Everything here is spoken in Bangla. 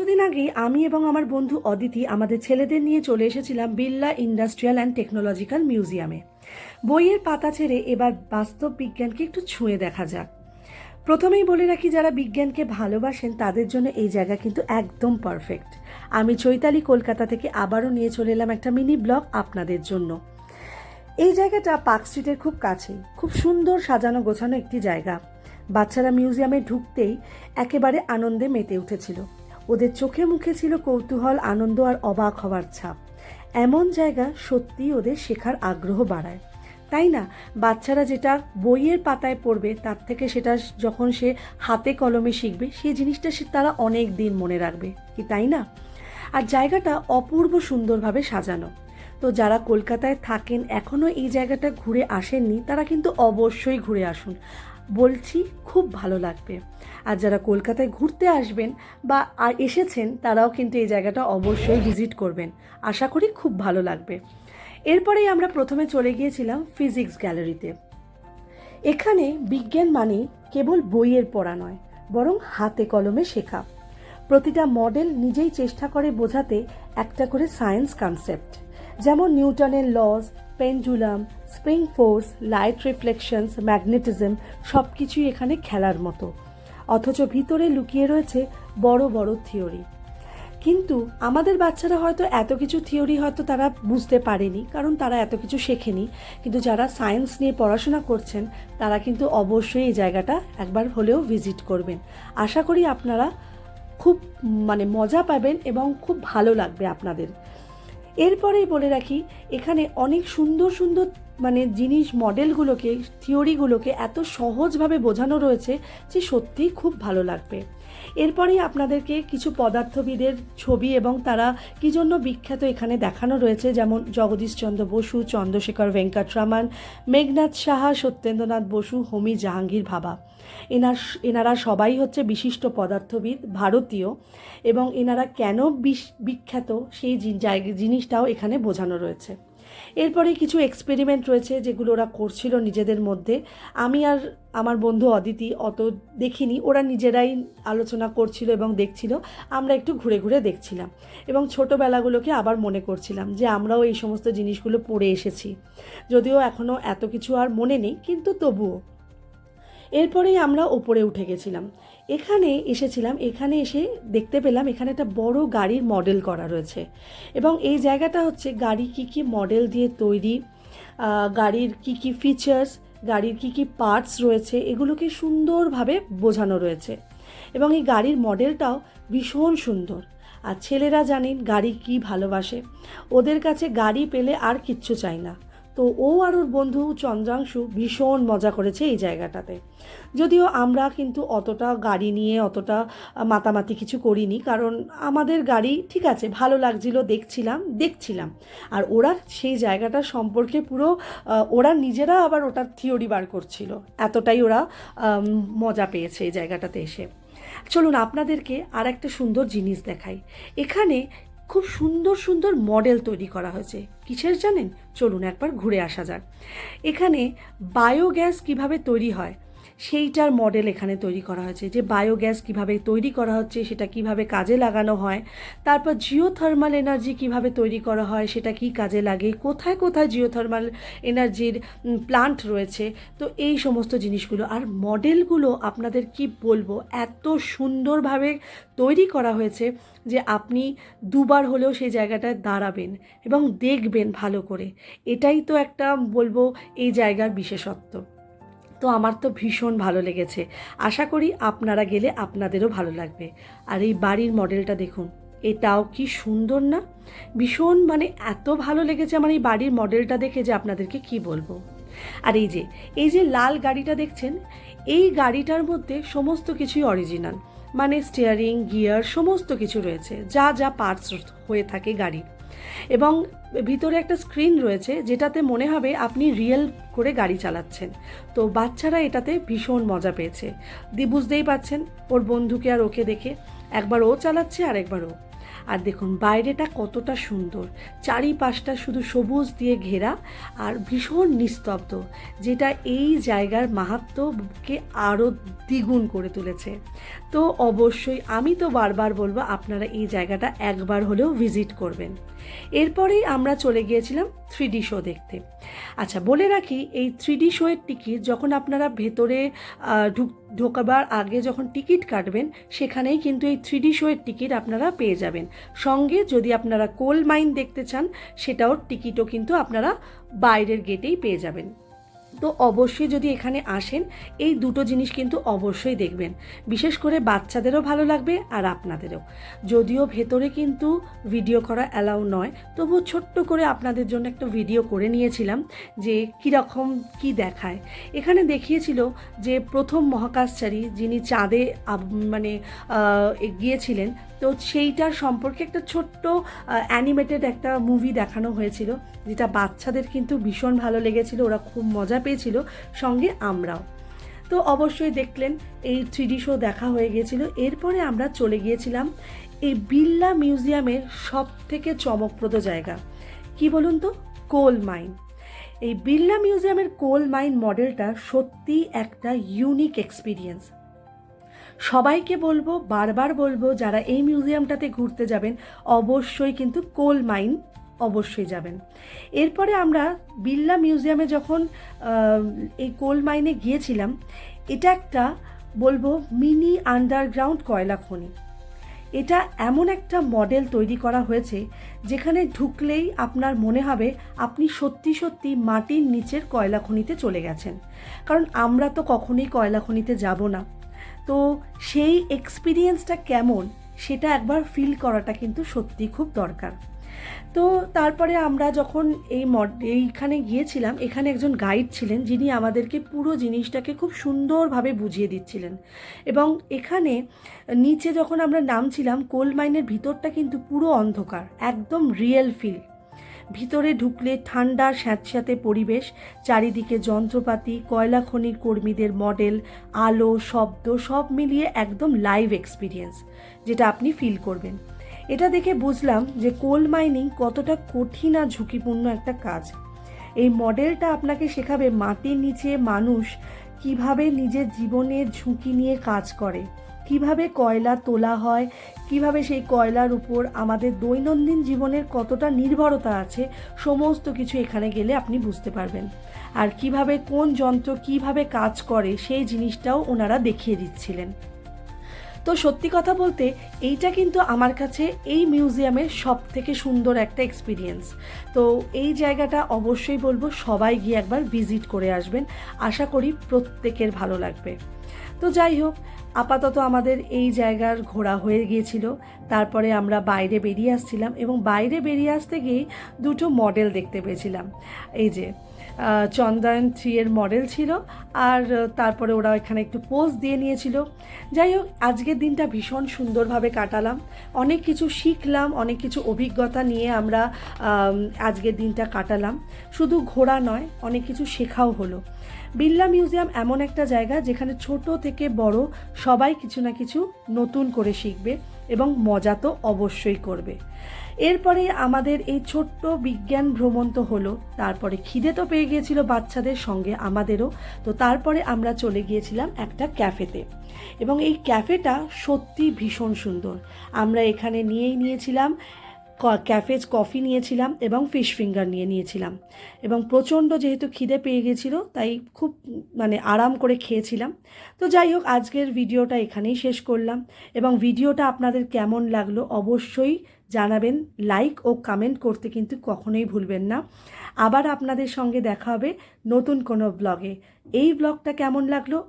কিছুদিন আগেই আমি এবং আমার বন্ধু অদিতি আমাদের ছেলেদের নিয়ে চলে এসেছিলাম বিড়লা ইন্ডাস্ট্রিয়াল অ্যান্ড টেকনোলজিক্যাল মিউজিয়ামে। বইয়ের পাতা ছেড়ে এবার বাস্তব বিজ্ঞানকে একটু ছুঁয়ে দেখা যাক। প্রথমেই বলে রাখি, যারা বিজ্ঞানকে ভালোবাসেন, তাদের জন্য এই জায়গা কিন্তু একদম পারফেক্ট আমি চৈতালি কলকাতা থেকে আবারও নিয়ে চলে এলাম একটা মিনি ব্লগ আপনাদের জন্য। এই জায়গাটা পার্ক স্ট্রিটের খুব কাছেই। খুব সুন্দর সাজানো গোছানো একটি জায়গা। বাচ্চারা মিউজিয়ামে ঢুকতেই একেবারে আনন্দে মেতে উঠেছিল। ওদের চোখে মুখে ছিল কৌতূহল, আনন্দ আর অবাক হওয়ার ছাপ। এমন জায়গা সত্যিই ওদের শেখার আগ্রহ বাড়ায়। তাই না? বাচ্চারা যেটা বইয়ের পাতায় পড়বে, তার থেকে সেটা যখন সে হাতে কলমে শিখবে, সেই জিনিসটা সে তারা অনেক দিন মনে রাখবে। কি তাই না? আর জায়গাটা অপূর্ব সুন্দরভাবে সাজানো। তো যারা কলকাতায় থাকেন এখনও এই জায়গাটা ঘুরে আসেননি, তারা কিন্তু অবশ্যই ঘুরে আসুন। বলছি খুব ভালো লাগবে। আর যারা কলকাতায় ঘুরতে আসবেন বা আর এসেছেন, তারাও কিন্তু এই জায়গাটা অবশ্যই ভিজিট করবেন। আশা করি খুব ভালো লাগবে। এরপরেই আমরা প্রথমে চলে গিয়েছিলাম ফিজিক্স গ্যালারিতে। এখানে বিজ্ঞান মানে কেবল বইয়ের পড়া নয়, বরং হাতে কলমে শেখা। প্রতিটা মডেল নিজেই চেষ্টা করে বোঝাতে একটা করে সায়েন্স কনসেপ্ট, যেমন নিউটনের laws pendulum spring force light reflections magnetism সব কিছুই এখানে খেলার মতো। অথচ ভিতরে লুকিয়ে রয়েছে বড় বড় থিওরি কিন্তু আমাদের বাচ্চারা হয়তো এত কিছু থিওরি হয়তো তারা বুঝতে পারেনি, কারণ তারা এত কিছু শেখেনি। কিন্তু যারা সায়েন্স নিয়ে পড়াশোনা করছেন, তারা কিন্তু অবশ্যই এই জায়গাটা একবার হলেও ভিজিট করবেন। আশা করি আপনারা খুব মানে মজা পাবেন এবং খুব ভালো লাগবে আপনাদের। এরপরেই বলে রাখি, এখানে অনেক সুন্দর সুন্দর মানে জিনিস মডেলগুলোকে, থিওরিগুলোকে এত সহজভাবে বোঝানো রয়েছে যে সত্যিই খুব ভালো লাগবে। এরপরেই আপনাদেরকে কিছু পদার্থবিদের ছবি এবং তারা কী জন্য বিখ্যাত এখানে দেখানো রয়েছে, যেমন জগদীশচন্দ্র বসু, চন্দ্রশেখর ভেঙ্কটরামান, মেঘনাথ সাহা, সত্যেন্দ্রনাথ বসু, হোমি জাহাঙ্গীর ভাবা। এনার এনারা সবাই হচ্ছে বিশিষ্ট পদার্থবিদ, ভারতীয়, এবং এনারা কেন বিখ্যাত সেই জিনিসটাও এখানে বোঝানো রয়েছে। এরপরে কিছু এক্সপেরিমেন্ট রয়েছে যেগুলো ওরা করছিল নিজেদের মধ্যে। আমি আর আমার বন্ধু অদিতি অত দেখিনি, ওরা নিজেরাই আলোচনা করছিল এবং দেখছিল, আমরা একটু ঘুরে ঘুরে দেখছিলাম এবং ছোটোবেলাগুলোকে আবার মনে করছিলাম যে আমরাও এই সমস্ত জিনিসগুলো পড়ে এসেছি। যদিও এখনও এত কিছু আর মনে নেই, কিন্তু তবুও। এরপরেই আমরা ওপরে উঠে গেছিলাম। এখানে এসেছিলাম, এখানে এসে দেখতে পেলাম এখানে একটা বড় গাড়ির মডেল করা রয়েছে। এবং এই জায়গাটা হচ্ছে গাড়ি কি কি মডেল দিয়ে তৈরি গাড়ির কি কি ফিচার্স গাড়ির কি কি পার্টস রয়েছে, এগুলোকে সুন্দরভাবে বোঝানো রয়েছে। এবং এই গাড়ির মডেলটাও ভীষণ সুন্দর। আর ছেলেরা জানেন গাড়ি কি ভালোবাসে। ওদের কাছে গাড়ি পেলে আর কিচ্ছু চাই না। তো ও আর ওর বন্ধু চন্দ্রাংশু ভীষণ মজা করেছে এই জায়গাটাতে। যদিও আমরা কিন্তু অতটা গাড়ি নিয়ে অতটা মাতামাতি কিছু করিনি, কারণ আমাদের গাড়ি ঠিক আছে, ভালো লাগছিল, দেখছিলাম দেখছিলাম। আর ওরা সেই জায়গাটা সম্পর্কে পুরো ওরা নিজেরা আবার ওটার থিওরি বার করছিল। এতটাই ওরা মজা পেয়েছে এই জায়গাটাতে এসে। চলুন আপনাদেরকে আর একটা সুন্দর জিনিস দেখাই। এখানে খুব সুন্দর সুন্দর মডেল তৈরি করা হয়েছে। কিসের জানেন? চলুন একবার ঘুরে আসা যাক। এখানে বায়োগ্যাস কীভাবে তৈরি হয়? সেইটার মডেল এখানে তৈরি করা হয়েছে। যে বায়োগ্যাস কীভাবে তৈরি করা হচ্ছে, সেটা কীভাবে কাজে লাগানো হয়, তারপর জিওথার্মাল এনার্জি কীভাবে তৈরি করা হয়, সেটা কি কাজে লাগে, কোথায় কোথায় জিওথার্মাল এনার্জির প্লান্ট রয়েছে, তো এই সমস্ত জিনিসগুলো। আর মডেলগুলো আপনাদের কি বলব, এত সুন্দরভাবে তৈরি করা হয়েছে যে আপনি দুবার হলেও সেই জায়গাটায় দাঁড়াবেন এবং দেখবেন ভালো করে। এটাই তো একটা বলব এই জায়গার বিশেষত্ব। তো আমার তো ভীষণ ভালো লেগেছে। আশা করি আপনারা গেলে আপনাদেরও ভালো লাগবে। আর এই বাড়ির মডেলটা দেখুন, এটাও কি সুন্দর না? ভীষণ মানে এত ভালো লেগেছে আমার এই বাড়ির মডেলটা দেখে যে আপনাদেরকে কি বলব। আর এই যে এই যে লাল গাড়িটা দেখছেন, এই গাড়িটার মধ্যে সমস্ত কিছুই অরিজিনাল মানে স্টিয়ারিং গিয়ার সমস্ত কিছু রয়েছে। যা যা পার্টস হয়ে থাকে গাড়ির। এবং ভিতরে একটা স্ক্রিন রয়েছে যেটাতে মনে হবে আপনি রিয়েল করে গাড়ি চালাচ্ছেন। তো বাচ্চারা এটাতে ভীষণ মজা পেয়েছে। দি, বুঝতেই পাচ্ছেন ওর বন্ধুকে আর ওকে দেখে। একবার ও চালাচ্ছে আর একবার ও। আর দেখুন, বাইরেটা কতটা সুন্দর। চারিপাশটা শুধু সবুজ দিয়ে ঘেরা আর ভীষণ নিস্তব্ধ, যেটা এই জায়গার মাহাত্মকে আরও দ্বিগুণ করে তুলেছে। তো অবশ্যই আমি তো বারবার বলব, আপনারা এই জায়গাটা একবার হলেও ভিজিট করবেন। এরপরেই আমরা চলে গিয়েছিলাম থ্রি ডি শো দেখতে। আচ্ছা বলে রাখি, এই থ্রি ডি শোয়ের টিকিট যখন আপনারা ভেতরে ঢুক, ঢোকাবার আগে যখন টিকিট কাটবেন, সেখানেই কিন্তু এই থ্রি ডি শোয়ের টিকিট আপনারা পেয়ে যাবেন। সঙ্গে যদি আপনারা কোল মাইন দেখতে চান, সেটাও টিকিটও কিন্তু আপনারা বাইরের গেটেই পেয়ে যাবেন। তো অবশ্যই যদি এখানে আসেন, এই দুটো জিনিস কিন্তু অবশ্যই দেখবেন। বিশেষ করে বাচ্চাদেরও ভালো লাগবে আর আপনাদেরও। যদিও ভেতরে কিন্তু ভিডিও করা অ্যালাউ নয় তবু ছোট্ট করে আপনাদের জন্য একটা ভিডিও করে নিয়েছিলাম যে কীরকম কি দেখায়। এখানে দেখিয়েছিল যে প্রথম মহাকাশচারী যিনি চাঁদে মানে গিয়েছিলেন তো সেইটার সম্পর্কে একটা ছোট্ট অ্যানিমেটেড একটা মুভি দেখানো হয়েছিল, যেটা বাচ্চাদের কিন্তু ভীষণ ভালো লেগেছিল, ওরা খুব মজা পেয়েছিল সঙ্গে আমরাও। তো অবশ্যই দেখলেন, এই থ্রিডি শো দেখা হয়ে গিয়েছিল। এরপরে আমরা চলে গিয়েছিলাম এই বিল্লা মিউজিয়ামের সব থেকে চমকপ্রদ জায়গা। কি বলুন তো? Coal mine. এই বিল্লা মিউজিয়ামের কোল মাইন মডেলটা সত্যি একটা ইউনিক এক্সপিরিয়েন্স সবাইকে বলব, বারবার বলব, যারা এই মিউজিয়ামটাতে ঘুরতে যাবেন, অবশ্যই কিন্তু কোল মাইন অবশ্যই যাবেন। এরপরে আমরা বিল্লা মিউজিয়ামে যখন এই কোল মাইনে গিয়েছিলাম, এটা একটা বলব মিনি আন্ডারগ্রাউন্ড কয়লা খনি। এটা এমন একটা মডেল তৈরি করা হয়েছে, যেখানে ঢুকলেই আপনার মনে হবে আপনি সত্যি সত্যি মাটির নিচের কয়লা খনিতে চলে গেছেন। কারণ আমরা তো কখনোই কয়লা খনিতে যাব না। তো সেই এক্সপিরিয়েন্সটা কেমন, সেটা একবার ফিল করাটা কিন্তু সত্যি খুব দরকার। তো তারপরে আমরা যখন এই এইখানে গিয়েছিলাম, এখানে একজন গাইড ছিলেন যিনি আমাদেরকে পুরো জিনিসটাকে খুব সুন্দরভাবে বুঝিয়ে দিচ্ছিলেন। এবং এখানে নিচে যখন আমরা নামছিলাম, কোল মাইনের ভিতরটা কিন্তু পুরো অন্ধকার, একদম রিয়েল ফিল ভিতরে ঢুকলে ঠান্ডা, স্যাঁতস্যাঁতে পরিবেশ, চারিদিকে যন্ত্রপাতি, কয়লা খনির কর্মীদের মডেল, আলো, শব্দ, সব মিলিয়ে একদম লাইভ এক্সপিরিয়েন্স যেটা আপনি ফিল করবেন। এটা দেখে বুঝলাম যে কোল মাইনিং কতটা কঠিন আর ঝুঁকিপূর্ণ একটা কাজ। এই মডেলটা আপনাকে শেখাবে মাটির নিচে মানুষ কীভাবে নিজের জীবনের ঝুঁকি নিয়ে কাজ করে, কীভাবে কয়লা তোলা হয়, কীভাবে সেই কয়লার উপর আমাদের দৈনন্দিন জীবনের কতটা নির্ভরতা আছে, সমস্ত কিছু এখানে গেলে আপনি বুঝতে পারবেন। আর কীভাবে কোন যন্ত্র কীভাবে কাজ করে, সেই জিনিসটাও ওনারা দেখিয়ে দিচ্ছিলেন। তো সত্যি কথা বলতে, এইটা কিন্তু আমার কাছে এই মিউজিয়ামের সব থেকে সুন্দর একটা এক্সপিরিয়েন্স তো এই জায়গাটা অবশ্যই বলব, সবাই গিয়ে একবার ভিজিট করে আসবেন। আশা করি প্রত্যেকের ভালো লাগবে। তো যাই হোক, আপাতত আমাদের এই জায়গার ঘোরা হয়ে গিয়েছিল। তারপরে আমরা বাইরে বেরিয়ে আসছিলাম এবং বাইরে বেরিয়ে আসতে গিয়েই দুটো মডেল দেখতে পেয়েছিলাম। এই যে চন্দ্রায়ন থ্রি এর মডেল ছিল আর তারপরে ওরা এখানে একটু পোজ দিয়ে নিয়েছিল। যাই হোক, আজকের দিনটা ভীষণ সুন্দরভাবে কাটালাম। অনেক কিছু শিখলাম, অনেক কিছু অভিজ্ঞতা নিয়ে আমরা আজকের দিনটা কাটালাম। শুধু ঘোরা নয়, অনেক কিছু শেখাও হলো। বিড়লা মিউজিয়াম এমন একটা জায়গা যেখানে ছোট থেকে বড় সবাই কিছু না কিছু নতুন করে শিখবে। এবং মজা তো অবশ্যই করবে। এরপরে আমাদের এই ছোট্ট বিজ্ঞান ভ্রমণ তো হলো, তারপরে খিদে তো পেয়ে গিয়েছিল বাচ্চাদের সঙ্গে আমাদেরও, তো তারপরে আমরা চলে গিয়েছিলাম একটা ক্যাফেতে। এবং এই ক্যাফেটা সত্যি ভীষণ সুন্দর। আমরা এখানে নিয়েই নিয়েছিলাম ক্যাফেজ কফি নিয়েছিলাম এবং ফিশ ফিঙ্গার নিয়ে নিয়েছিলাম। এবং প্রচণ্ড যেহেতু খিদে পেয়ে গেছিল, তাই খুব মানে আরাম করে খেয়েছিলাম। তো যাই হোক, আজকের ভিডিওটা এখানেই শেষ করলাম। এবং ভিডিওটা আপনাদের কেমন লাগল অবশ্যই জানাবেন। লাইক ও কমেন্ট করতে কিন্তু কখনোই ভুলবেন না। আবার আপনাদের সঙ্গে দেখা হবে নতুন কোনো ব্লগে। এই ব্লগটা কেমন লাগল?